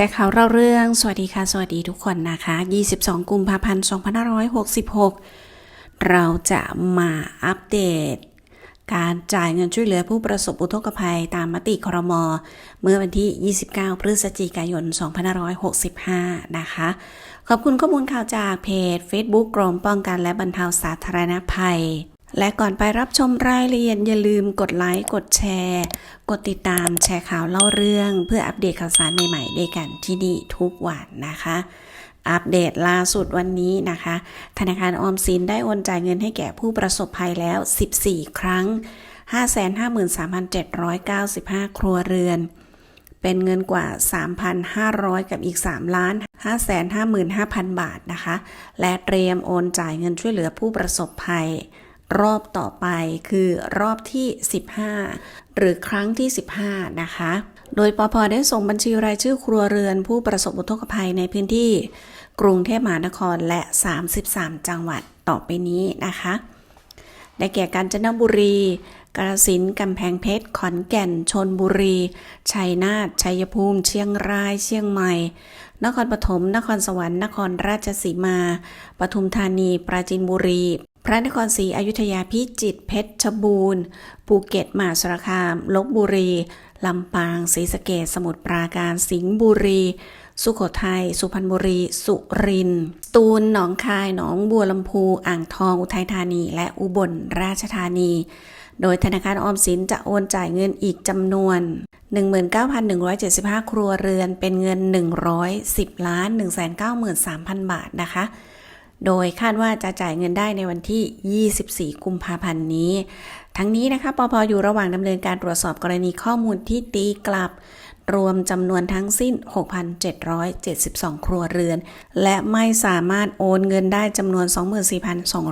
ชร์ข่าวเล่าเรื่อง สวัสดีค่ะ สวัสดีทุกคนนะคะ 22 กุมภาพันธ์ 2566 เราจะมาอัปเดต การจ่ายเงินช่วยเหลือผู้ประสบอุทกภัยตามมติครม เมื่อวันที่ 29 พฤศจิกายน 2565 นะคะ ขอบคุณข้อมูลข่าวจากเพจ Facebook กรมป้องกันและบรรเทาสาธารณภัย และก่อนไปรับชมรายละเอียดอย่าลืมกดไลค์ กดแชร์ กดติดตามแชร์ข่าวเล่าเรื่อง เพื่ออัปเดตข่าวสารใหม่ๆด้วยกันที่นี่ทุกวันนะคะ อัปเดตล่าสุดวันนี้นะคะ ธนาคารออมสินได้โอนจ่ายเงินให้แก่ผู้ประสบภัยแล้ว 14 ครั้ง 553,795 ครัวเรือน เป็นเงินกว่า 3,500 กับอีก 3 ล้าน555,000 บาทนะคะ และเตรียมโอนจ่ายเงินช่วยเหลือผู้ประสบภัย รอบต่อไปคือรอบที่ 15 หรือครั้งที่ 15 นะคะ โดยปพได้ส่งบัญชีรายชื่อครัวเรือนผู้ประสบอุทกภัยในพื้นที่ กรุงเทพมหานครและ 33 จังหวัดต่อไปนี้นะคะ ได้แก่กาญจนบุรี กาฬสินธุ์กำแพงเพชร ขอนแก่น ชนบุรี ชัยนาท ชัยภูมิ เชียงราย เชียงใหม่นครปฐม นครสวรรค์ นครราชสีมา ปทุมธานี ปราจีนบุรี พระนครศรีอยุธยาพิจิตรเพชรบูรณ์ ภูเก็ตมหาสารคาม ลบบุรี ลำปางศรีสะเกษสมุทรปราการสิงห์บุรี สุโขทัย สุพรรณบุรี สุรินทร์ตูนหนองคาย หนองบัวลำพู อ่างทอง อุทัยธานี และอุบลราชธานี โดยธนาคารออมสินจะโอนจ่ายเงินอีกจำนวน 19,175 ครัวเรือน เป็นเงิน 110ล้าน193,000 บาทนะคะ โดยคาดว่าจะจ่ายเงินได้ในวันที่ 24 กุมภาพันธ์นี้ ทั้งนี้นะคะปพอยู่ระหว่างดำเนินการตรวจสอบกรณีข้อมูลที่ตีกลับ รวมจำนวนทั้งสิ้น 6,772 ครัวเรือน และไม่สามารถโอนเงินได้จำนวน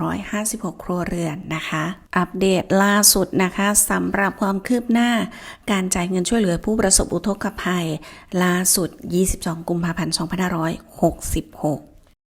24,256 ครัวเรือนนะคะ อัปเดตล่าสุดนะคะสำหรับความคืบหน้า การจ่ายเงินช่วยเหลือผู้ประสบอุทกภัย ล่าสุด 22 กุมภาพันธ์ 2566